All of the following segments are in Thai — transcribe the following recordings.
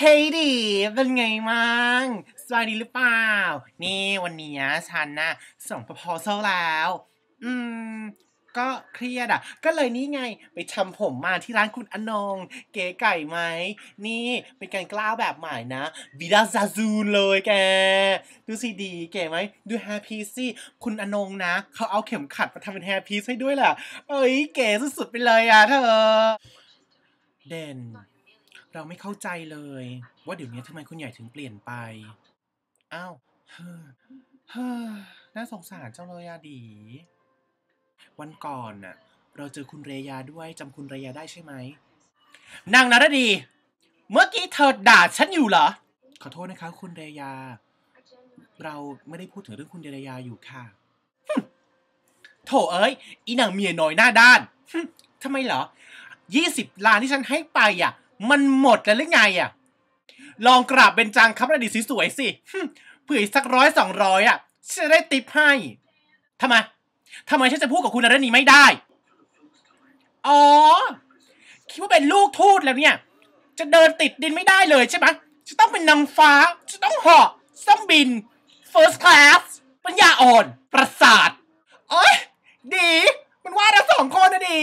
เฮ้ยดีเป็นไงมั่งสบายดีหรือเปล่า นี่วันนี้ฉันน่ะส่ง proposal แล้ว อืม ก็เครียดอะ ก็เลยนี่ไงไปทำผมมาที่ร้านคุณอนง เก๋ไก่ไหม นี่เป็นการกล้าวแบบใหม่นะวิดาซาซูนเลยแก ดูสิดีเก๋ไหม ดูแฮร์พีสิคุณอนงนะ เขาเอาเข็มขัดมาทำเป็นแฮร์พีซให้ด้วยแหละเอ้ยเก๋สุดๆไปเลยอะเธอ เด่น เราไม่เข้าใจเลย ว่าเดี๋ยวนี้ทำไมคุณใหญ่ถึงเปลี่ยนไป อ้าวเฮ้อเฮ้อน่าสงสารเจังเลยอะดี วันก่อนน่ะ เราเจอคุณเรยาด้วยจำคุณเรยาได้ใช่ไหมนางนารดี เมื่อกี้เธอด่าฉันอยู่เหรอ ขอโทษนะคะ คุณเรยา เราไม่ได้พูดถึงเรื่องคุณเรยาอยู่ค่ะโถเอ้ย อีนางเมียน้อยหน้าด้านทำไมเหรอยี่สิบล้านที่ฉันให้ไปอะ มันหมดแล้วหรือไงอะ ลองกราบเป็นจังครับระดิสวยๆสิเผื่ออีกสักร้อยสองร้อยอะฉันจะได้ติปให้ทำไมทำไมฉันจะพูดกับคุณนรณีไม่ได้ อ๋อ คิดว่าเป็นลูกทูตแล้วเนี่ย จะเดินติดดินไม่ได้เลยใช่ไหมจะต้องเป็นนางฟ้า จะต้องเหาะจะต้องบิน first class ปัญญาอ่อน ประสาทโอ้ยดี มันว่าเราสองคนนะดี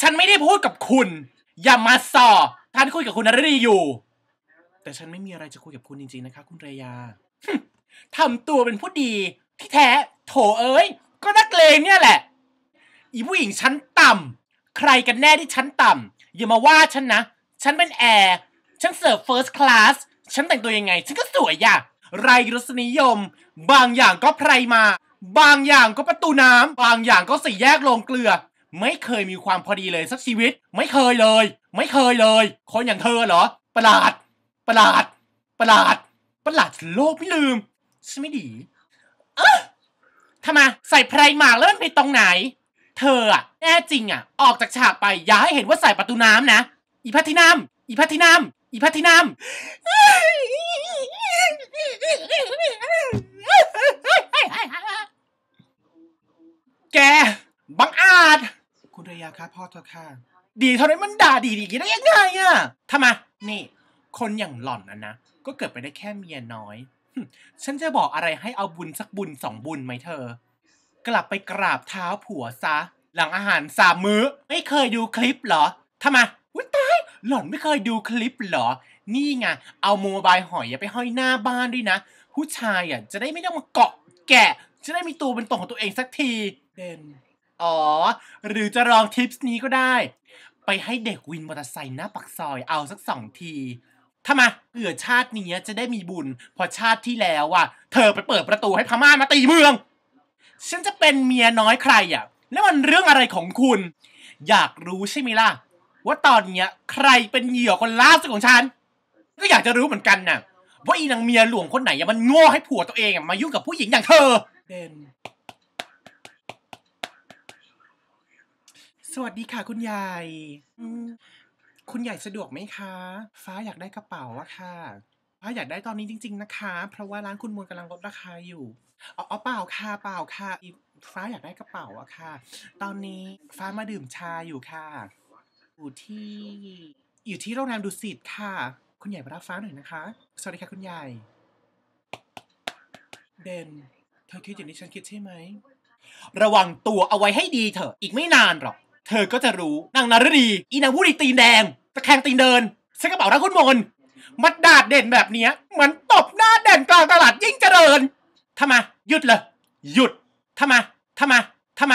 ฉันไม่ได้พูดกับคุณ อย่ามาสอท่านคุยกับคุณนรดีอยู่ แต่ฉันไม่มีอะไรจะคุยกับคุณจริงๆนะคะ คุณเรยาทำตัวเป็นผู้ดีที่แท้โถเอ้ย ก็นักเลงเนี่ยแหละ อีผู้หญิงชั้นต่ำใครกันแน่ที่ชั้นต่ำอย่ามาว่าฉันนะ ฉันเป็นแอร์ ฉันเสิร์ฟ first class ฉันแต่งตัวยังไง ฉันก็สวยอะไรรสนิยม บางอย่างก็ไพรมา บางอย่างก็ประตูน้ำบางอย่างก็สี่แยกลงเกลือ ไม่เคยมีความพอดีเลยสักชีวิต ไม่เคยเลย ไม่เคยเลย คนอย่างเธอเหรอ ประหลาด ประหลาด ประหลาด ประหลาดโลกไม่ลืมใช่ไหมดีเอ๊ะทำไมใส่ไพรหมากแล้วมันผิดตรงไหน เธออะแน่จริงอะออกจากฉากไปอย่าให้เห็นว่าใส่ประตูน้ำนะ อีพัทินัมอีพัทินัมอีพัทินัมแกบัง ยาคะพ่อเธอค่ะ ดีเท่านั้นมันด่าดีดีได้ยังไงอะทำไมนี่คนอย่างหล่อนนะนะ ก็เกิดไปได้แค่เมียน้อย ฉันจะบอกอะไรให้เอาบุญสักบุญสองบุญไหมเธอ กลับไปกราบเท้าผัวซะ หลังอาหารสามมื้อ ไม่เคยดูคลิปเหรอทำไมอุ้ยตายหล่อนไม่เคยดูคลิปเหรอ นี่ไง เอาโมบายหอยไปห้อยหน้าบ้านด้วยนะ ผู้ชายอะจะได้ไม่ต้องมาเกาะแกะ จะได้มีตัวเป็นตัวของตัวเองสักที เด่น อ๋อ หรือจะลองทิปส์นี้ก็ได้ ไปให้เด็กวินมอเตอร์ไซค์หน้าปักซอยเอาสักสองทีทำไมเผื่อชาตินี้จะได้มีบุญ พอชาติที่แล้วอะ เธอไปเปิดประตูให้พม่ามาตีเมือง ฉันจะเป็นเมียน้อยใครอะ แล้วมันเรื่องอะไรของคุณ อยากรู้ใช่ไหมล่ะ ว่าตอนเนี้ยใครเป็นเหยื่อคนล่าสุดของฉัน ก็อยากจะรู้เหมือนกันน่ะว่าอีนางเมียหลวงคนไหนอะมันโง่ให้ผัวตัวเองมายุ่งกับผู้หญิงอย่างเธอ เดน สวัสดีค่ะคุณยายอืมคุณยายสะดวกไหมคะ ฟ้าอยากได้กระเป๋าอะค่ะ ฟ้าอยากได้ตอนนี้จริง ๆ นะคะ เพราะว่าร้านคุณมวลกำลังลดราคาอยู่อ๋ออ๋อเปล่าค่ะเปล่าค่ะอีฟ้าอยากได้กระเป๋าอะค่ะ ตอนนี้ฟ้ามาดื่มชาอยู่ค่ะ อยู่ที่ อยู่ที่โรงแรมดุสิตค่ะ คุณใหญ่มารับฟ้าหน่อยนะคะ สวัสดีค่ะคุณใหญ่ เดนเธอคิดอย่างที่ฉันคิดใช่ไหม ระวังตัวเอาไว้ให้ดีเถอะ อีกไม่นานหรอก เธอก็จะรู้นางนารดี อีนางผู้ดีตีนแดง ตะแคงตีนเดินใช้กระเป๋านักคุณมนมัดดาดเด่นแบบเนี้ยเหมือนตบหน้าเด่นกลางตลาดยิ่งเจริญทำไมหยุดเลยหยุดทำไมทำไมทำไม